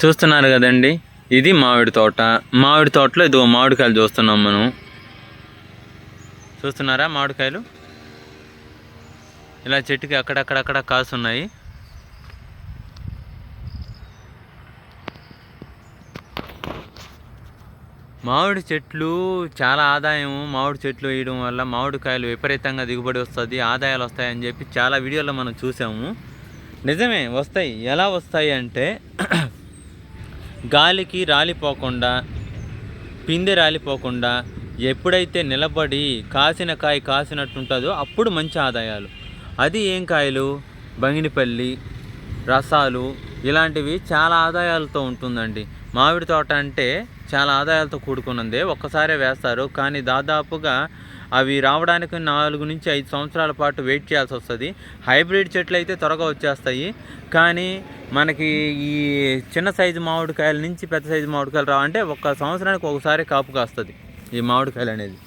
చూస్తున్నారు కదండి. ఇది మామిడి తోట. మామిడి తోటలో ఇదిగో మామిడికాయలు చూస్తున్నాం మనం. చూస్తున్నారా మామిడికాయలు? ఇలా చెట్టుకి అక్కడక్కడక్కడ కాసున్నాయి మామిడి చెట్లు చాలా ఆదాయం. మామిడి చెట్లు వేయడం వల్ల మామిడికాయలు విపరీతంగా దిగుబడి వస్తుంది ఆదాయాలు వస్తాయని చెప్పి చాలా వీడియోలో మనం చూసాము. నిజమే వస్తాయి. ఎలా వస్తాయి అంటే గాలికి రాలిపోకుండా పిందె రాలిపోకుండా ఎప్పుడైతే నిలబడి కాసిన కాయ కాసినట్టుంటుందో అప్పుడు మంచి ఆదాయాలు. అది ఏం కాయలు? బంగినిపల్లి రసాలు ఇలాంటివి చాలా ఆదాయాలతో ఉంటుందండి. మామిడి తోట అంటే చాలా ఆదాయాలతో కూడుకున్నదే. ఒక్కసారే వేస్తారు. కానీ దాదాపుగా అవి రావడానికి నాలుగు నుంచి ఐదు సంవత్సరాల పాటు వెయిట్ చేయాల్సి వస్తుంది. హైబ్రిడ్ చెట్లు అయితే త్వరగా వచ్చేస్తాయి. కానీ మనకి ఈ చిన్న సైజు మామిడికాయల నుంచి పెద్ద సైజు మామిడికాయలు రావంటే ఒక సంవత్సరానికి ఒకసారి కాపు కాస్తుంది ఈ మామిడికాయలు అనేది.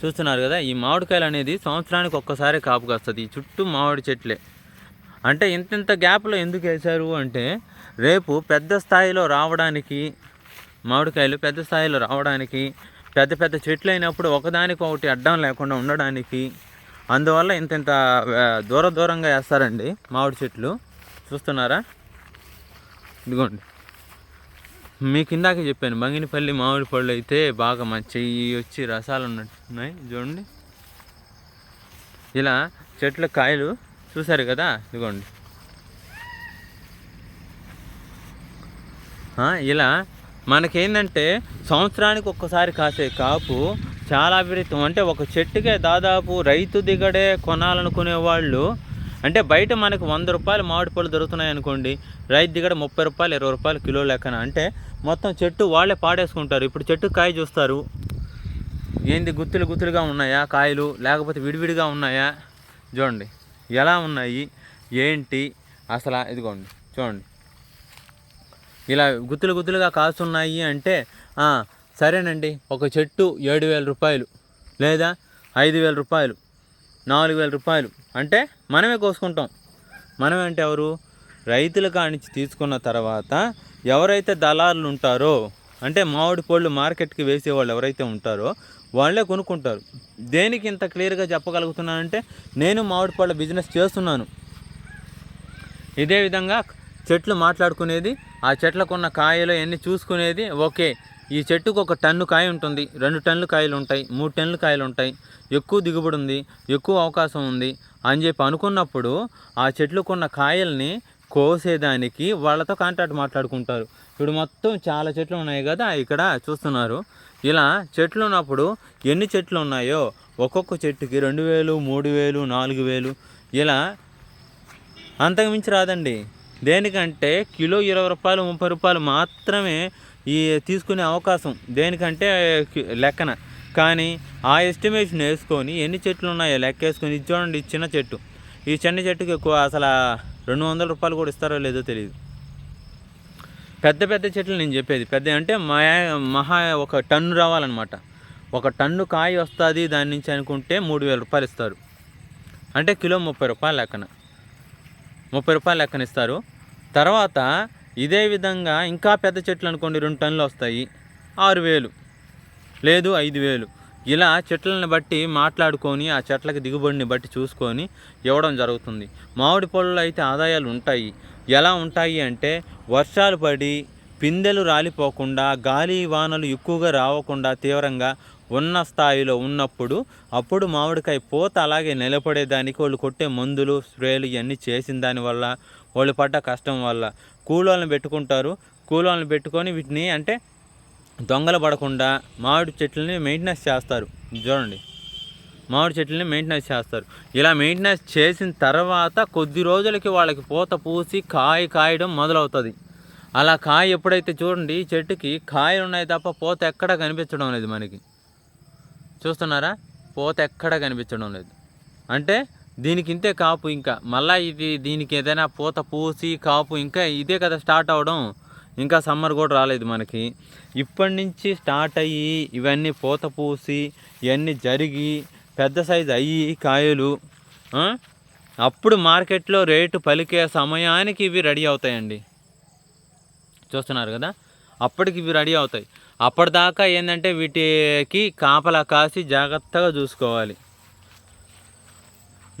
చూస్తున్నారు కదా ఈ మామిడికాయలు అనేది సంవత్సరానికి ఒక్కసారి కాపు కాస్తుంది. ఈ చుట్టూ మామిడి చెట్లే. అంటే ఇంత ఇంత గ్యాప్లో ఎందుకు వేశారు అంటే రేపు పెద్ద స్థాయిలో రావడానికి మామిడికాయలు పెద్ద స్థాయిలో రావడానికి పెద్ద పెద్ద చెట్లు అయినప్పుడు ఒకదానికొకటి అడ్డం లేకుండా ఉండడానికి అందువల్ల ఇంత ఇంత దూర దూరంగా వేస్తారండి మామిడి చెట్లు. చూస్తున్నారా? ఇదిగోండి. మీకు ఇందాక చెప్పాను బంగినపల్లి మామిడి పళ్ళు అయితే బాగా మంచి వచ్చి రసాలు ఉన్నట్టున్నాయి. చూడండి. ఇలా చెట్ల కాయలు చూసారు కదా? ఇదిగోండి. ఇలా మనకేంటంటే సంవత్సరానికి ఒక్కసారి కాసే కాపు చాలా విపరీతం అంటే ఒక చెట్టుకే దాదాపు రైతు దిగడే కొనాలనుకునే వాళ్ళు అంటే బయట మనకు వంద రూపాయలు మామిడి పళ్ళు దొరుకుతున్నాయి అనుకోండి రైతు దిగడ ముప్పై రూపాయలు ఇరవై రూపాయలు కిలో లెక్కన. అంటే మొత్తం చెట్టు వాళ్ళే పాడేసుకుంటారు. ఇప్పుడు చెట్టు కాయ చూస్తారు. ఏంది గుత్తులు గుత్తులుగా ఉన్నాయా కాయలు? లేకపోతే విడివిడిగా ఉన్నాయా? చూడండి ఎలా ఉన్నాయి? ఏంటి? అసలు ఇదిగోండి చూడండి. ఇలా గుత్తులు గుత్తులుగా కాస్తున్నాయి అంటే సరేనండి ఒక చెట్టు ఏడు వేల రూపాయలు లేదా ఐదు వేల రూపాయలు నాలుగు వేల రూపాయలు అంటే మనమే కోసుకుంటాం. మనమే అంటే ఎవరు? రైతుల కానించి తీసుకున్న తర్వాత ఎవరైతే దళారులు ఉంటారో అంటే మామిడి పళ్ళు మార్కెట్కి వేసేవాళ్ళు ఎవరైతే ఉంటారో వాళ్ళే కొనుక్కుంటారు. దేనికి ఇంత క్లియర్గా చెప్పగలుగుతున్నానంటే నేను మామిడి పళ్ళ బిజినెస్ చేస్తున్నాను. ఇదే విధంగా చెట్లు మాట్లాడుకునేది ఆ చెట్లకు ఉన్న కాయలు ఎన్ని చూసుకునేది? ఓకే. ఈ చెట్టుకు ఒక టన్ను కాయ ఉంటుంది. రెండు టన్నులు కాయలు ఉంటాయి. మూడు టన్నులు కాయలు ఉంటాయి. ఎక్కువ దిగుబడి ఉంది. ఎక్కువ అవకాశం ఉంది అని చెప్పి అనుకున్నప్పుడు ఆ చెట్లకున్న కాయల్ని కోసేదానికి వాళ్ళతో కాంటాక్ట్ మాట్లాడుకుంటారు. ఇప్పుడు మొత్తం చాలా చెట్లు ఉన్నాయి కదా ఇక్కడ చూస్తున్నారు. ఇలా చెట్లు ఉన్నప్పుడు ఎన్ని చెట్లు ఉన్నాయో? ఒక్కొక్క చెట్టుకి రెండు వేలు మూడు వేలు నాలుగు వేలు. ఇలా అంతకుమించి రాదండి. దేనికంటే కిలో ఇరవై రూపాయలు ముప్పై రూపాయలు మాత్రమే ఈ తీసుకునే అవకాశం. దేనికంటే లెక్కన. కానీ ఆ ఎస్టిమేషన్ వేసుకొని ఎన్ని చెట్లు ఉన్నాయో లెక్క వేసుకొని ఇది చూడండి ఈ చిన్న చెట్టు. ఈ చిన్న చెట్టుకి ఎక్కువ అసలు రెండు వందల రూపాయలు కూడా ఇస్తారో లేదో తెలియదు పెద్ద పెద్ద చెట్లు నేను చెప్పేది. పెద్ద అంటే మా మహా ఒక టన్ను రావాలన్నమాట. ఒక టన్ను కాయ వస్తుంది దాని నుంచి అనుకుంటే మూడు వేల రూపాయలు ఇస్తారు. అంటే కిలో ముప్పై రూపాయల లెక్కన. ముప్పై రూపాయలు లెక్కన ఇస్తారు. తర్వాత ఇదే విధంగా ఇంకా పెద్ద చెట్లు అనుకోండి రెండు టన్నులు వస్తాయి. ఆరు వేలు. లేదు ఐదు వేలు. ఇలా చెట్లను బట్టి మాట్లాడుకొని ఆ చెట్లకి దిగుబడిని బట్టి చూసుకొని ఇవ్వడం జరుగుతుంది. మామిడి పళ్ళు అయితే ఆదాయాలు ఉంటాయి. ఎలా ఉంటాయి అంటే వర్షాలు పడి పిందెలు రాలిపోకుండా గాలి వానలు ఎక్కువగా రావకుండా తీవ్రంగా ఉన్న స్థాయిలో ఉన్నప్పుడు అప్పుడు మామిడికాయ పూత అలాగే నిలబడేదానికి వాళ్ళు కొట్టే మందులు స్ప్రేలు ఇవన్నీ చేసిన దానివల్ల వాళ్ళు పడ్డ కష్టం వల్ల కూలోళ్ళని పెట్టుకుంటారు. కూలోళ్ళని పెట్టుకొని వీటిని అంటే దొంగలు పడకుండా మామిడి చెట్లని మెయింటెనెన్స్ చేస్తారు. చూడండి. మామిడి చెట్లని మెయింటెనెన్స్ చేస్తారు. ఇలా మెయింటెనెన్స్ చేసిన తర్వాత కొద్ది రోజులకి వాళ్ళకి పూత పూసి కాయ కాయడం మొదలవుతుంది. అలా కాయ ఎప్పుడైతే చూడండి ఈ చెట్టుకి కాయలు ఉన్నాయి తప్ప పూత ఎక్కడా కనిపించడం లేదు మనకి. చూస్తున్నారా? పూత ఎక్కడా కనిపించడం లేదు. అంటే దీనికి ఇంతే కాపు ఇంకా. మళ్ళీ ఇది దీనికి ఏదైనా పూత పూసి కాపు ఇంకా ఇదే కదా స్టార్ట్ అవడం. ఇంకా సమ్మర్ కూడా రాలేదు మనకి. ఇప్పటి నుంచి స్టార్ట్ అయ్యి ఇవన్నీ పూత పూసి ఇవన్నీ జరిగి పెద్ద సైజు అయ్యి కాయలు అప్పుడు మార్కెట్లో రేటు పలికే సమయానికి ఇవి రెడీ అవుతాయండి. చూస్తున్నారు కదా? అప్పటికి ఇవి రెడీ అవుతాయి. అప్పటిదాకా ఏంటంటే వీటికి కాపలా కాసి జాగ్రత్తగా చూసుకోవాలి.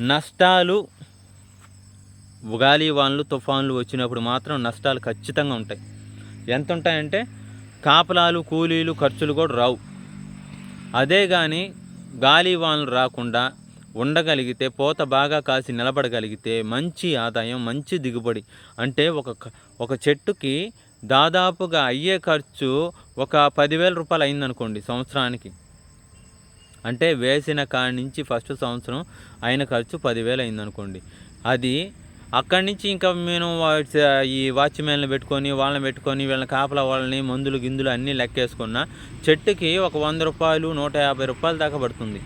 నష్టాలు ఉగాలి వానలు తుఫాన్లు వచ్చినప్పుడు మాత్రం నష్టాలు ఖచ్చితంగా ఉంటాయి. ఎంత ఉంటాయంటే కాపలాలు కూలీలు ఖర్చులు కూడా రావు. అదే కానీ గాలి వానలు రాకుండా ఉండగలిగితే పూత బాగా కాసి నిలబడగలిగితే మంచి ఆదాయం మంచి దిగుబడి. అంటే ఒక ఒక చెట్టుకి దాదాపుగా అయ్యే ఖర్చు ఒక పదివేల రూపాయలు అయిందనుకోండి సంవత్సరానికి. అంటే వేసిన కాడి నుంచి ఫస్ట్ సంవత్సరం అయిన ఖర్చు పదివేలు అయిందనుకోండి. అది అక్కడి నుంచి ఇంకా మేము ఈ వాచ్మెన్లు పెట్టుకొని వాళ్ళని పెట్టుకొని వీళ్ళని కాపలా వాళ్ళని మందులు గిందులు అన్నీ లెక్కేసుకున్న చెట్టుకి ఒక వంద రూపాయలు నూట యాభై రూపాయల దాకా పడుతుంది.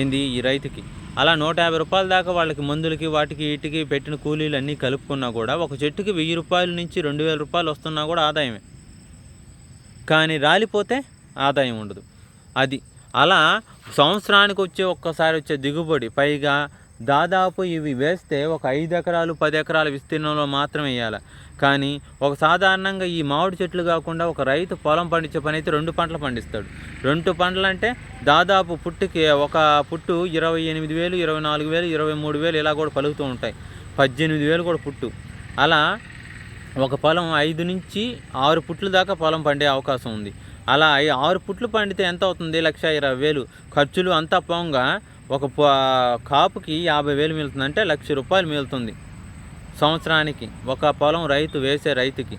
ఏంది? ఈ రైతుకి. అలా నూట యాభై రూపాయల దాకా వాళ్ళకి మందులకి వాటికి వీటికి పెట్టిన కూలీలు అన్నీ కలుపుకున్నా కూడా ఒక చెట్టుకి వెయ్యి రూపాయల నుంచి రెండు వేల రూపాయలు వస్తున్నా కూడా ఆదాయమే. కానీ రాలిపోతే ఆదాయం ఉండదు. అది అలా సంవత్సరానికి వచ్చే ఒక్కసారి వచ్చే దిగుబడి పైగా దాదాపు ఇవి వేస్తే ఒక ఐదు ఎకరాలు పది ఎకరాల విస్తీర్ణంలో మాత్రమే వేయాలి. కానీ ఒక సాధారణంగా ఈ మామిడి చెట్లు కాకుండా ఒక రైతు పొలం పండించే పని అయితే రెండు పంటలు పండిస్తాడు. రెండు పంటలు అంటే దాదాపు పుట్టుకి ఒక పుట్టు ఇరవై ఎనిమిది వేలు ఇరవై నాలుగు వేలు ఇరవై మూడు వేలు ఇలా కూడా పలుకుతూ ఉంటాయి. పద్దెనిమిది వేలు కూడా పుట్టు. అలా ఒక పొలం ఐదు నుంచి ఆరు పుట్లు దాకా పొలం పండే అవకాశం ఉంది. అలా ఈ ఆరు పుట్లు పండితే ఎంత అవుతుంది? లక్ష ఇరవై వేలు. ఖర్చులు అంతా పోంగా ఒక కాపుకి యాభై వేలు మిగులుతుంది అంటే లక్ష రూపాయలు మిగులుతుంది. సంవత్సరానికి ఒక పొలం రైతు వేసే రైతుకి.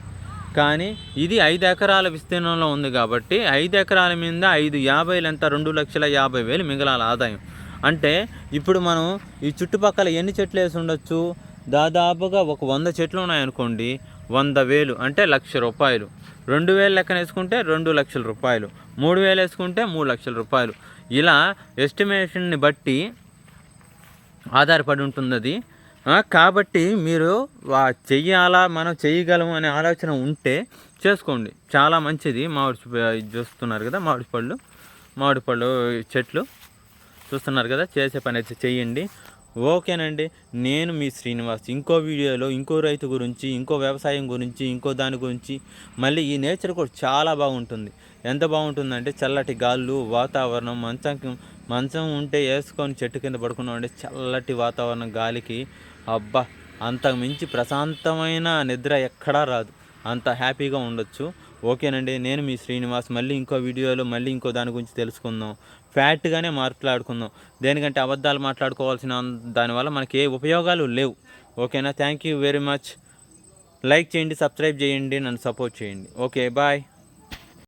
కానీ ఇది ఐదు ఎకరాల విస్తీర్ణంలో ఉంది కాబట్టి ఐదు ఎకరాల మీద ఐదు యాభైలు ఎంత? రెండు లక్షల యాభై వేలు మిగలాలి ఆదాయం. అంటే ఇప్పుడు మనం ఈ చుట్టుపక్కల ఎన్ని చెట్లు వేసి ఉండొచ్చు? దాదాపుగా ఒక వంద చెట్లు ఉన్నాయనుకోండి. వంద వేలు అంటే లక్ష రూపాయలు. రెండు వేలు లెక్కన వేసుకుంటే రెండు లక్షల రూపాయలు మూడు వేలు వేసుకుంటే మూడు లక్షల రూపాయలు. ఇలా ఎస్టిమేషన్ని బట్టి ఆధారపడి ఉంటుంది అది కాబట్టి మీరు చెయ్యాలా మనం చేయగలం అనే ఆలోచన ఉంటే చేసుకోండి. చాలా మంచిది. మామిడి చూస్తున్నారు కదా మామిడి పళ్ళు మామిడి పళ్ళు చెట్లు చూస్తున్నారు కదా చేసే పని అయితే చెయ్యండి. ఓకేనండి. నేను మీ శ్రీనివాస్. ఇంకో వీడియోలో ఇంకో రైతు గురించి ఇంకో వ్యవసాయం గురించి ఇంకో దాని గురించి మళ్ళీ ఈ నేచర్ కూడా చాలా బాగుంటుంది. ఎంత బాగుంటుందంటే చల్లటి గాళ్ళు వాతావరణం మంచం మంచం ఉంటే వేసుకొని చెట్టు కింద పడుకున్నామంటే చల్లటి వాతావరణం గాలికి. అబ్బా! అంతకు మించి ప్రశాంతమైన నిద్ర ఎక్కడా రాదు. అంత హ్యాపీగా ఉండొచ్చు. ఓకేనండి నేను మీ శ్రీనివాస్. మళ్ళీ ఇంకో వీడియోలో మళ్ళీ ఇంకో దాని గురించి తెలుసుకుందాం. ఫ్యాట్గానే మాట్లాడుకుందాం. దేనికంటే అబద్ధాలు మాట్లాడుకోవాల్సిన దానివల్ల మనకి ఏ ఉపయోగాలు లేవు. ఓకేనా? Thank you very much. Like చేయండి సబ్స్క్రైబ్ చేయండి నన్ను సపోర్ట్ చేయండి. Okay bye.